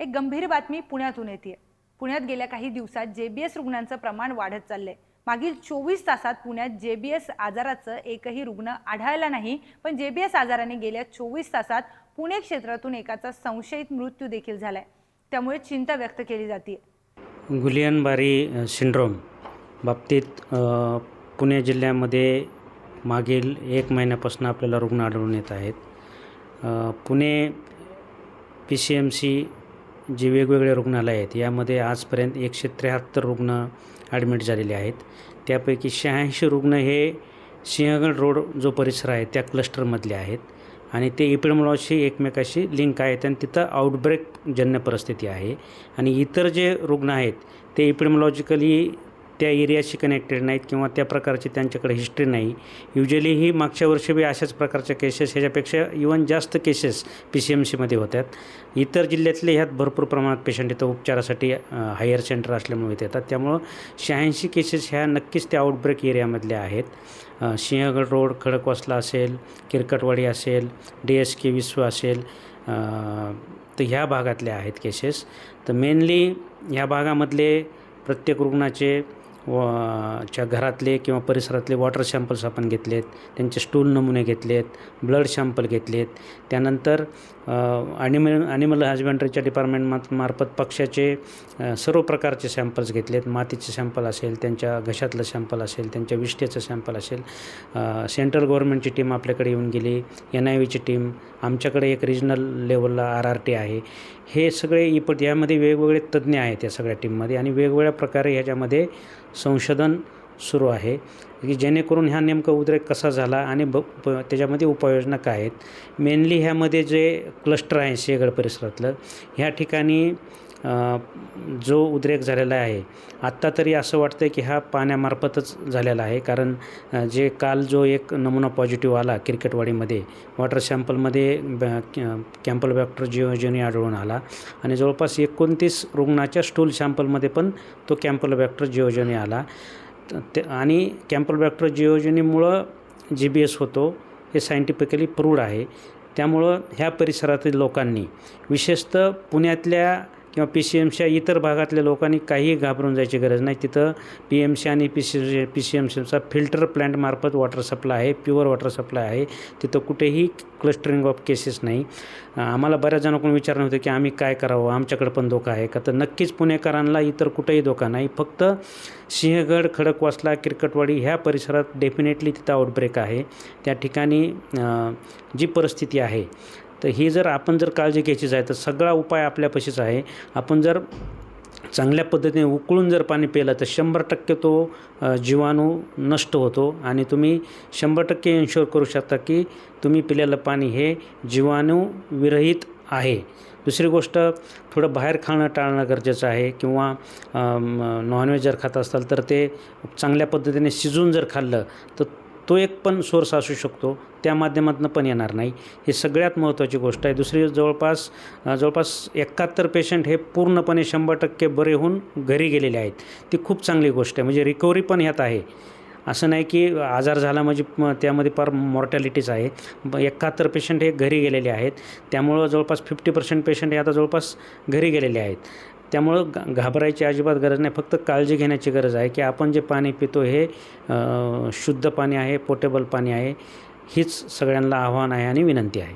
एक गंभीर बातमी पुण्यातून येते पुण्यात गेल्या काही दिवसात जे बी एस रुग्णांचं प्रमाण वाढत चाललंय. मागील चोवीस तासात पुण्यात जे बी एस आजाराचं एकही रुग्ण आढळला नाही पण जे बी एस आजाराने गेल्या चोवीस तासात पुणे क्षेत्रातून एकाचा संशयित मृत्यू देखील झालाय. त्यामुळे चिंता व्यक्त केली जाते गुलियन बारी सिंड्रोम बाबतीत पुणे जिल्ह्यामध्ये मागील एक महिन्यापासून आपल्याला रुग्ण आढळून येत आहेत. Pune P C M C जे वेगवेगळे रुग्णालय आहेत यामध्ये आजपर्यंत एकशे त्र्याहत्तर रुग्ण ॲडमिट झालेले आहेत. त्यापैकी शहाऐंशी रुग्ण हे सिंहगड रोड जो परिसर आहे त्या क्लस्टरमधले आहेत. आणि ते इपिडमॉलॉजी एकमेकाशी लिंक आहेत आणि तिथं आउटब्रेकजन्य परिस्थिती आहे. आणि इतर जे रुग्ण आहेत ते इपिडमॉलॉजिकली त्या एरियाशी कनेक्टेड नाहीत किंवा त्या प्रकारची त्यांच्याकडे हिस्ट्री नाही. युजली ही मागच्या वर्षी बी अशाच प्रकारच्या केसेस ह्याच्यापेक्षा इवन जास्त केसेस पी सी एम सीमध्ये होत्यात. इतर जिल्ह्यातले ह्यात भरपूर प्रमाणात पेशंट इथं उपचारासाठी हायर सेंटर असल्यामुळे इथे येतात. त्यामुळं शहाऐंशी केसेस ह्या नक्कीच त्या आउटब्रेक एरियामधल्या आहेत. सिंहगड रोड खडकवासला असेल किरकटवाडी असेल डी एस के विश्व असेल तर ह्या भागातल्या आहेत केसेस तर मेनली ह्या भागामधले प्रत्येक रुग्णाचे व च्या घरातले किंवा परिसरातले वॉटर सॅम्पल्स आपण घेतलेत त्यांचे स्टूल नमुने घेतलेत ब्लड सॅम्पल घेतलेत. त्यानंतर ॲनिमल ॲनिमल हजबंड्रीच्या डिपार्टमेंट मार्फत पक्षाचे सर्व प्रकारचे सॅम्पल्स घेतलेत. मातीचे सॅम्पल असेल त्यांच्या घशातलं सॅम्पल असेल त्यांच्या विष्ठेचं सॅम्पल असेल. सेंट्रल गव्हर्नमेंटची टीम आपल्याकडे येऊन गेली एन आय व्हीची टीम आमच्याकडे एक रिजनल लेवलला आर आर टी आहे. हे सगळे इपट यामध्ये वेगवेगळे तज्ज्ञ आहेत या सगळ्या टीममध्ये आणि वेगवेगळ्या प्रकारे ह्याच्यामध्ये संशोधन सुरू आहे की जेणेकरून ह्या नेमका उद्रेक कसा झाला आणि ब प त्याच्यामध्ये उपाययोजना काय आहेत. मेनली ह्यामध्ये जे क्लस्टर आहे शेगड परिसरातलं ह्या ठिकाणी जो उद्रेक झालेला आहे. आत्ता तरी असं वाटतं आहे की हा पाण्यामार्फतच झालेला आहे. कारण जे काल जो एक नमुना पॉझिटिव्ह आला क्रिकेटवाडीमध्ये वॉटर सॅम्पलमध्ये कॅम्पल बॅक्टर जिओजनी आढळून आला. आणि जवळपास एकोणतीस रुग्णाच्या स्टूल सॅम्पलमध्ये पण तो कॅम्पल बॅक्टर आला. ते आणि कॅम्पल बॅक्टर जी बी एस होतो हे सायंटिफिकली प्रूव्ड आहे. त्यामुळं ह्या परिसरातील लोकांनी विशेषतः पुण्यातल्या किंवा पी सी एमच्या इतर भागातल्या लोकांनी काहीही घाबरून जायची गरज नाही. तिथं पी एम सी आणि P C P C M सीचा फिल्टर प्लॅन्टमार्फत वॉटर सप्लाय आहे प्युअर वॉटर सप्लाय आहे. तिथं कुठेही क्लस्टरिंग ऑफ केसेस नाही. आम्हाला बऱ्याच जणांकडून विचारणं होतं की आम्ही काय करावं आमच्याकडे पण धोका आहे का? तर नक्कीच पुणेकरांना इतर कुठेही धोका नाही. फक्त सिंहगड खडकवासला किरकटवाडी ह्या परिसरात डेफिनेटली तिथं आउटब्रेक आहे. त्या ठिकाणी जी परिस्थिती आहे तर ही जर आपण जर काळजी घ्यायचीच आहे तर सगळा उपाय आपल्यापाशीच आहे. आपण जर चांगल्या पद्धतीने उकळून जर पाणी पिलं तर शंभर टक्के तो जीवाणू नष्ट होतो. आणि तुम्ही शंभर टक्के इन्शुअर करू शकता की तुम्ही पिलेलं पाणी हे जीवाणू विरहित आहे. दुसरी गोष्ट थोडं बाहेर खाणं टाळणं गरजेचं आहे किंवा नॉनव्हेज जर खात असाल तर ते चांगल्या पद्धतीने शिजवून जर खाल्लं तर तो एक पण सोर्स असू शकतो त्या माध्यमातून पण येणार नाही. ही सगळ्यात महत्त्वाची गोष्ट आहे. दुसरी जवळपास जवळपास एकाहत्तर पेशंट हे पूर्णपणे शंभर टक्के बरे होऊन घरी गेलेले आहेत. ती खूप चांगली गोष्ट आहे. म्हणजे रिकव्हरी पण ह्यात आहे. असं नाही की आजार झाला म्हणजे म- त्यामध्ये फार मॉर्टॅलिटीज आहे. एकाहत्तर पेशंट हे घरी गेलेले आहेत. त्यामुळं जवळपास फिफ्टी पर्सेंट पेशंट हे आता जवळपास घरी गेलेले आहेत. त्यामुळं घाबरायची अजिबात गरज नाही. फक्त काळजी घेण्याची गरज आहे की आपण जे पाणी पितो हे शुद्ध पाणी आहे पोटेबल पाणी आहे हीच सगळ्यांना आव्हान आहे आणि विनंती आहे.